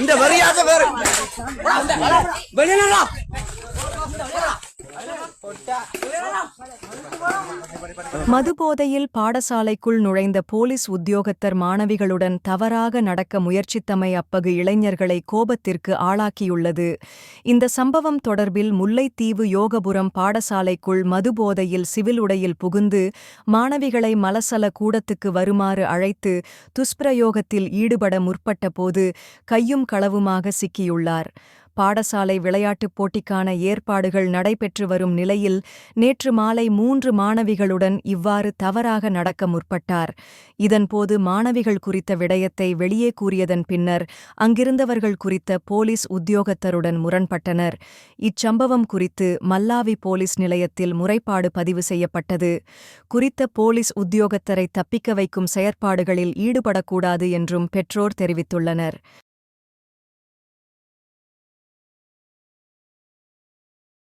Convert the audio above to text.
இந்த வரியாத வேற. வெளியில மதுபோதையில் பாடசாலைக்குள் நுழைந்த போலீஸ் உத்தியோகத்தர் மாணவிகளுடன் தவறாக நடக்க முயற்சித்தமை அப்பகு இளைஞர்களை கோபத்திற்கு ஆளாக்கியுள்ளது. இந்த சம்பவம் தொடர்பில் முல்லைத்தீவு யோகபுரம் பாடசாலைக்குள் மதுபோதையில் சிவில் உடையில் புகுந்து மாணவிகளை மலசல கூடத்துக்கு வருமாறு அழைத்து துஷ்பிரயோகத்தில் ஈடுபட முற்பட்டபோது கையும் களவுமாக சிக்கியுள்ளார். பாடசாலை விளையாட்டுப் போட்டிக்கான ஏற்பாடுகள் நடைபெற்று வரும் நிலையில் நேற்று மாலை மூன்று மாணவிகளுடன் இவ்வாறு தவறாக நடக்க முற்பட்டார். இதன்போது மாணவிகள் குறித்த விடயத்தை வெளியே கூறியதன் பின்னர் அங்கிருந்தவர்கள் குறித்த போலீஸ் உத்தியோகத்தருடன் முரண்பட்டனர். இச்சம்பவம் குறித்து மல்லாவி போலீஸ் நிலையத்தில் முறைப்பாடு பதிவு செய்யப்பட்டது. குறித்த போலீஸ் உத்தியோகத்தரை தப்பிக்க வைக்கும் செயற்பாடுகளில் ஈடுபடக்கூடாது என்றும் பெற்றோர் தெரிவித்துள்ளனர்.